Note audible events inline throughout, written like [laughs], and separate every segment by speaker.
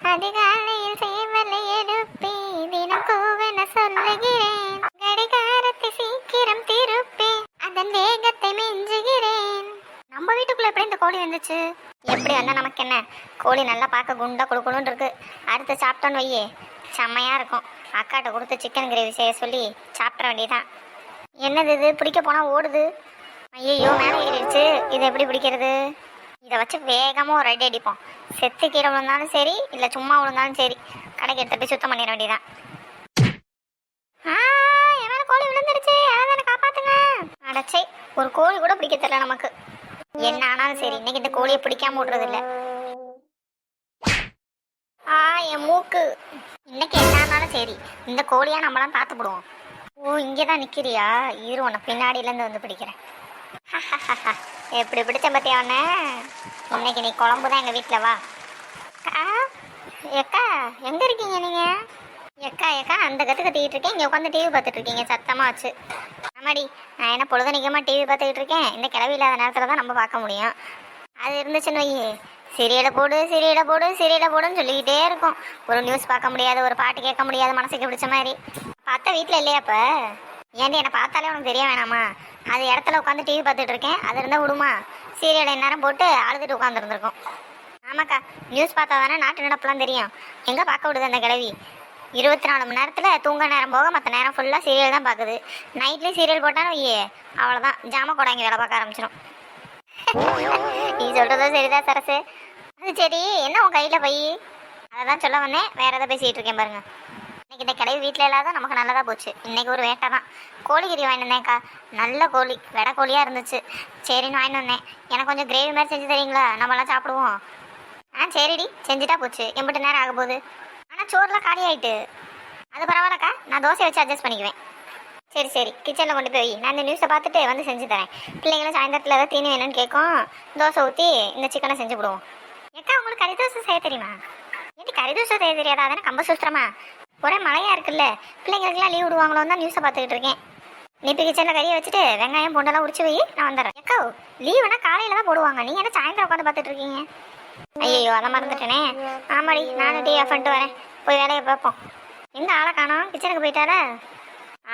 Speaker 1: அதிகாலையில் சேவலை எழுப்பி தினம் கூவென சொல்லுகிறேன். கடிகாரத்தை சீக்கிரம் திருப்பி அதன் வேகத்தை மிஞ்சுகிறேன். நம்ம வீட்டுக்குள்ள எப்படி இந்த கோழி வந்துச்சு? எப்படி வந்தா நமக்கு என்ன? கோழி நல்லா பார்க்க குண்டா குழுக்குழுன்னு இருக்கு. அடுத்து சாப்பிட்டோன்னு வையே. செம்மையா இருக்கும். அக்காட்ட கொடுத்து சிக்கன் கிரேவி செய்ய சொல்லி சாப்பிட வேண்டியதான் என்னது இது? பிடிக்க போனா ஓடுது. ஐயோ மேலே ஏறிடுச்சு. இது எப்படி பிடிக்கிறது? இதை வச்சு வேகமாக ஒரு அடி அடிப்போம். செத்து கீழே விழுந்தாலும் சரி இல்லை சும்மா விழுந்தாலும் சரி கடைக்கு எடுத்துட்டு போய் சுத்தம் பண்ணிட வேண்டியதான் என் கோழி விழுந்துருச்சு. யாராவது காப்பாத்துங்க. அடச்சை ஒரு கோழி கூட பிடிக்க தெரியல நமக்கு. என்ன ஆனாலும் சரி இன்னைக்கு இந்த கோழியை பிடிக்காம விடுறது இல்லை ஆ என் மூக்கு. இன்னைக்கு என்ன ஆனாலும் சரி இந்த கோழியா நம்மளாம் பார்த்துப்படுவோம் ஓ இங்கே தான் நிற்கிறியா இரு உன்னை பின்னாடியிலேருந்து வந்து பிடிக்கிறேன். [laughs] எப்படி பிடிச்ச பத்தியா உன்னை? இன்னைக்கு நீ குழம்பு தான் எங்கள் வீட்டில் வா. அக்கா எக்கா எங்கே இருக்கீங்க நீங்கள் எக்கா எக்கா அந்த கற்று கத்திக்கிட்டு இருக்கேன். இங்கே உட்காந்து டிவி பார்த்துட்டு இருக்கீங்க சத்தமாக வச்சு. ஆமாடி நான் என்ன பொழுதுனிக்கமாக டிவி பார்த்துக்கிட்டு இருக்கேன்? இந்த கிளவி இல்லாத நேரத்தில் தான் நம்ம பார்க்க முடியும். அது இருந்துச்சுன்னு வையே. சீரியலை போடு சீரியலை போடு சீரியலை போடுன்னு சொல்லிக்கிட்டே இருக்கும். ஒரு நியூஸ் பார்க்க முடியாது ஒரு பாட்டு கேட்க முடியாது மனசுக்கு பிடிச்ச மாதிரி. பார்த்தா வீட்டில் இல்லையா அப்போ? ஏன்டி என்னை பார்த்தாலே உனக்கு தெரிய வேணாமா? அது இடத்துல உட்காந்து டிவி பார்த்துட்டு இருக்கேன். அது இருந்தால் விடுமா? சீரியலை நேரம் போட்டு அழுதுட்டு உட்காந்துருந்துருக்கோம் ஆமாக்கா நியூஸ் பார்த்தா தானே நாட்டு நடப்புலாம் தெரியும். எங்கே பார்க்க விடுது அந்த கிழவி? இருபத்தி நாலு மணி நேரத்தில் தூங்க நேரம் போக மற்ற நேரம் ஃபுல்லாக சீரியல் தான் பார்க்குது. நைட்லேயும் சீரியல் போட்டாலும் ஐயே அவ்வளோதான் ஜாம கொடாங்க வேலை பார்க்க ஆரம்பிச்சிடும் நீ சொல்கிறதும் சரிதான் சரசு. அது சரி என்ன உன் கையில் பை? அதை தான் சொல்ல வந்தேன். வேற எதை பேசிகிட்டு இருக்கேன் பாருங்க. இன்னைக்கு இந்த கிளவி வீட்டில் இல்லாத நமக்கு நல்லதாக போச்சு. இன்னைக்கு ஒரு வேட்டை தான். கோழிக்கறி வாங்கிட்டு வந்தேன்க்கா. நல்ல கோழி வெடை கோழியாக இருந்துச்சு. சரின்னு வாங்கிட்டு வந்தேன். எனக்கு கொஞ்சம் கிரேவி மாதிரி செஞ்சு தரீங்களா? நம்மளாம் சாப்பிடுவோம். ஆ சரிடி. செஞ்சுட்டா போச்சு. எம்பிட்டு நேரம் ஆக போகுது. ஆனால் சோறுலாம் காலி ஆயிட்டு. அது பரவாயில்லக்கா. நான் தோசை வச்சு அட்ஜஸ்ட் பண்ணிக்குவேன். சரி சரி. கிச்சனில் கொண்டு போய் நான் இந்த நியூஸை பார்த்துட்டு வந்து செஞ்சு தரேன். பிள்ளைங்களும் சாயந்தரத்தில் ஏதாவது தீனி வேணும்னு கேட்கும். தோசை ஊற்றி இந்த சிக்கனை செஞ்சு விடுவோம் ஏக்கா உங்களுக்கு கறி தோசை செய்ய தெரியுமா? ஏன்டி கறி தோசை செய்ய தெரியாதா? அதானே கம்ப சுஸ்திரமா ஒரே மழையா இருக்குல்ல. பிள்ளைங்களுக்குலாம் லீவ் விடுவாங்களோ தான் நியூஸை பார்த்துக்கிட்டு இருக்கேன். நீ கிச்சனில் கறியை வச்சுட்டு வெங்காயம் பூண்டெல்லாம் உரிச்சு வை நான் வந்துடுறேன். ஏக்கா லீவுனா காலையில் தான் போடுவாங்க. நீங்கள் என்ன சாயந்தரம் உட்காந்து பார்த்துட்டு இருக்கீங்க? ஐயோ அதை மறந்துட்டேனே. ஆமாடி நானும் டீ ஆஃப் பண்ணிட்டு வரேன். போய் வேலையை பார்ப்போம். எங்க ஆளை காணோம்? கிச்சனுக்கு போயிட்டாரா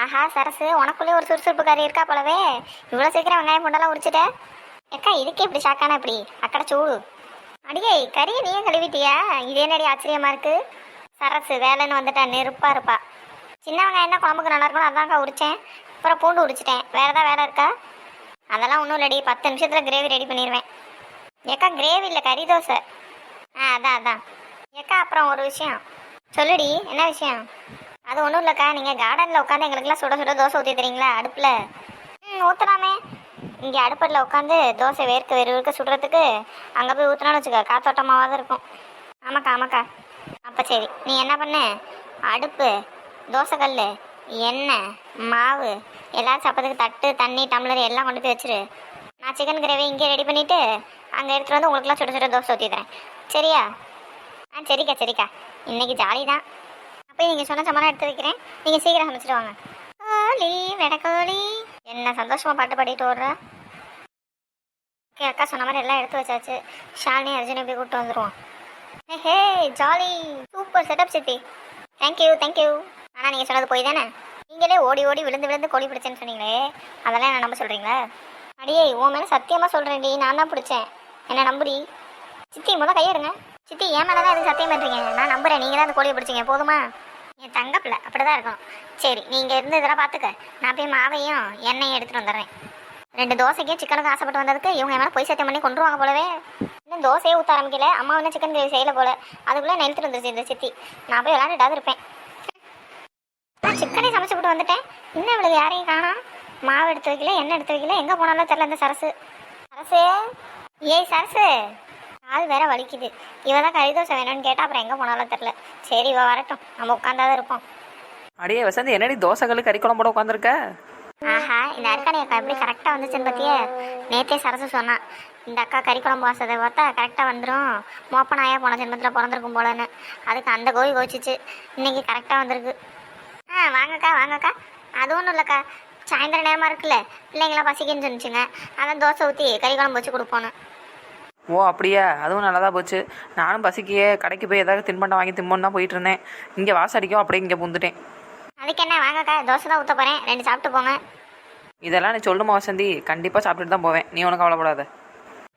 Speaker 1: ஆஹா சரசு உனக்குள்ளே ஒரு சுறுசுறுப்பு கறி இருக்கா போலவே. இவ்வளோ சீக்கிரம் வெங்காயம் பூண்டெல்லாம் உரிச்சிட்டேன் அக்கா இதுக்கே இப்படி ஷாக்கான இப்படி? அக்கடை சூடு. அடியே கறியை நீயே கழுவிட்டியா? இது என்னடி ஆச்சரியமா இருக்கு? சரசு வேலைன்னு வந்துட்டா நெருப்பா இருப்பா. சின்ன வெங்காயம் என்ன குழம்புக்கு நல்லா இருக்கணும் அதான்க்கா உரிச்சேன். அப்புறம் பூண்டு உரிச்சிட்டேன். வேறு ஏதாவது வேலை இருக்கா? அதெல்லாம் ஒன்றும் இல்லடி. பத்து நிமிஷத்தில் கிரேவி ரெடி பண்ணிடுவேன் ஏக்கா கிரேவி இல்லை கறி தோசை. ஆ அதான் அதான். ஏக்கா அப்புறம் ஒரு விஷயம். சொல்லுடி என்ன விஷயம்? அது ஒன்றும் இல்லைக்கா. நீங்கள் கார்டனில் உட்காந்து எங்களுக்குலாம் சுட சுட தோசை ஊற்றி தரீங்களா? அடுப்பில். ம் ஊற்றலாமே இங்கே அடுப்படில் உட்காந்து தோசை வேர்க்க வெறுக்க சுடுறதுக்கு அங்கே போய் ஊற்றினாலும் வச்சுக்க. தான் இருக்கும். ஆமாக்கா ஆமாக்கா. அப்போ சரி. நீ என்ன பண்ண? அடுப்பு தோசைக்கல் எண்ணெய் மாவு எல்லாரும் சாப்பிட்றதுக்கு தட்டு தண்ணி டம்ளர் எல்லாம் கொண்டு போய் வச்சிரு. நான் சிக்கன் கிரேவி இங்கே ரெடி பண்ணிவிட்டு அங்கே எடுத்துகிட்டு வந்து உங்களுக்குலாம் சுட சுட தோசை ஊற்றி தரேன் சரியா? ஆ சரிக்கா சரிக்கா. இன்னைக்கு ஜாலி தான். அப்போ நீங்கள் சொன்ன சமாளம் எடுத்து வைக்கிறேன். நீங்கள் சீக்கிரம் சமைச்சிட்டு வாங்க. கோழி வெடக்கோழி. என்ன சந்தோஷமாக பாட்டு பாடிட்டு ஓடுற? ஓகே அக்கா சொன்ன மாதிரி எல்லாம் எடுத்து வச்சாச்சு. ஷாலினி அர்ஜுனை போய் கூப்பிட்டு வந்துடுவோம் hey hey jolly. Super setup சித்தி. தேங்க்யூ தேங்க்யூ ஆனால் நீங்கள் சொன்னது போய் தானே? நீங்களே ஓடி ஓடி விழுந்து விழுந்து கோழி பிடிச்சேன்னு சொன்னீங்களே அதெல்லாம் என்ன நம்ப சொல்கிறீங்களா அடியே உன் மேலே சத்தியமாக சொல்கிறேன்டி நான் தான் பிடிச்சேன். என்ன நம்புடி? சித்தி முத கையெடுங்க சித்தி ஏன் மேலே தான் எதுவும் சத்தியம் பண்ணுறீங்க நான் நம்புகிறேன் நீங்கள் தான் அந்த கோழியை பிடிச்சிங்க. போதுமா? என் தங்கப்பில் அப்படி தான் இருக்கும். சரி நீங்கள் இருந்து இதெல்லாம் பார்த்துக்க நான் போய் மாவையும் எண்ணெயும் எடுத்துகிட்டு வந்துடுறேன். ரெண்டு தோசைக்கும் சிக்கனுக்கு ஆசைப்பட்டு வந்ததுக்கு இவங்க என் போய் சத்தியம் பண்ணி கொண்டுருவாங்க போலவே. இன்னும் தோசையே ஊற்ற ஆரம்பிக்கல. அம்மா வந்து சிக்கன் கிரேவி செய்யலை போல. அதுக்குள்ளே நெழுத்துட்டு வந்துருச்சு இந்த சித்தி. நான் போய் விளாண்டுட்டாவது இருப்பேன். சிக்கனே சமைச்சு போட்டு வந்துட்டேன். இன்னும் இவளுக்கு யாரையும் காணோம்? மாவு எடுத்து வைக்கல எண்ணெய் எடுத்து வைக்கல எங்கே போனாலும் தெரில இந்த சரசு. சரசு? ஏய் சரசு. கால் வேற வலிக்குது. இவ தான் கறி தோசை வேணும்னு கேட்டா அப்புறம் எங்கே போனாலும் தெரில சரி இவ வரட்டும். நம்ம உட்காந்தாதான் இருப்போம்.
Speaker 2: அடியே வசந்தி என்னடி தோசைகள் கறி குழம்போட உட்காந்துருக்க
Speaker 1: ஆஹா இந்த அருக்காணி அக்கா எப்படி கரெக்டாக வந்துச்சுன்னு பார்த்தியே நேத்தே சரசு சொன்னான். இந்த அக்கா கறி குழம்பு வாசத்தை பார்த்தா கரெக்டாக வந்துடும் மோப்பனாயா போன ஜென்மத்தில் பிறந்திருக்கும் போலன்னு. அதுக்கு அந்த கோழி கோச்சிச்சு இன்னைக்கு கரெக்டாக வந்திருக்கு. வாங்கக்கா வாங்கக்கா. அது ஒன்றும் இல்லைக்கா. சாயந்தரம் நேரமாக இருக்குல்ல. பிள்ளைங்களாம் பசிக்குன்னு சொன்னிச்சுங்க. அதான் தோசை ஊற்றி கறி குழம்பு வச்சு கொடுப்போன்னு.
Speaker 2: ஓ அப்படியா? அதுவும் நல்லதா போச்சு. நானும் பசிக்கையே கடைக்கு போய் ஏதாவது தின்பண்டம் வாங்கி தின்பண்டம் தான் போயிட்டு இருந்தேன். இங்கே வாசடிக்கும் அப்படியே இங்கே பூந்துட்டேன்.
Speaker 1: அதுக்கு என்ன வாங்கக்கா. தோசை தான் ஊற்ற போகிறேன் ரெண்டு சாப்பிட்டு போங்க.
Speaker 2: இதெல்லாம் நீ சொல்லுமா வசந்தி கண்டிப்பாக சாப்பிட்டுட்டு தான் போவேன். நீ ஒன்றும் கவலைப்படாத.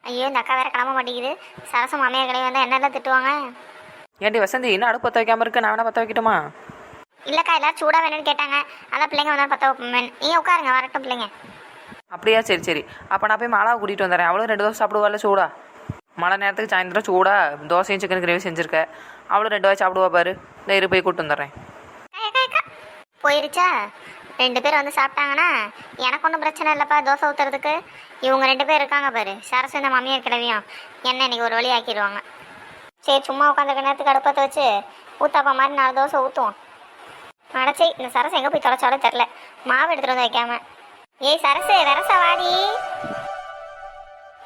Speaker 1: ஐயோ இந்த அக்கா வேற கிளம்ப மாட்டேங்குது. சரசம் மாமியார் கடையை வந்து என்னெல்லாம் திட்டுவாங்க?
Speaker 2: ஏன்டி வசந்தி இன்னும் அடுப்பு பற்ற வைக்காம இருக்கு. நான் வேணா பற்ற வைக்கட்டுமா?
Speaker 1: இல்லைக்கா எல்லாரும் சூடாக வேணும்னு கேட்டாங்க. அதான் பிள்ளைங்க வந்தாலும் பற்ற வைப்பேன் நீங்கள் உட்காருங்க வரட்டும் பிள்ளைங்க.
Speaker 2: அப்படியா? சரி சரி. அப்போ நான் போய் மாலாவை கூட்டிகிட்டு வந்துடுறேன். அவளும் ரெண்டு தோசை சாப்பிடுவாள் சூடா? மழை நேரத்துக்கு சாயந்தரம் சூடா தோசையும் சிக்கன் கிரேவி செஞ்சுருக்க. அவளும் ரெண்டு வாய் சாப்பிடுவா பாரு. இந்த இரு போய் கூட்டு வந்துடுறேன்.
Speaker 1: போயிருச்சா? ரெண்டு பேர் வந்து சாப்பிட்டாங்கன்னா எனக்கு ஒன்றும் பிரச்சனை இல்லைப்பா தோசை ஊற்றுறதுக்கு இவங்க ரெண்டு பேர் இருக்காங்க பாரு. சரசு இந்த மாமியார் கிளவியும் என்ன இன்னைக்கு ஒரு வழி ஆக்கிடுவாங்க சரி சும்மா உட்காந்துருக்க நேரத்துக்கு அடுப்பத்தை வச்சு ஊத்தாப்பா மாதிரி நாலு தோசை ஊற்றுவோம் அடச்சே இந்த சரசு எங்கே போய் தொலைச்சாலும் தெரில மாவு எடுத்துகிட்டு வந்து வைக்காம. ஏய் சரசு வரசா வாடி.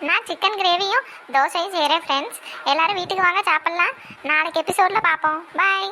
Speaker 1: நான் சிக்கன் கிரேவியும் தோசையும் செய்கிறேன் ஃப்ரெண்ட்ஸ் எல்லாரும் வீட்டுக்கு வாங்க சாப்பிட்லாம். நாளைக்கு எபிசோடில் பார்ப்போம் பாய்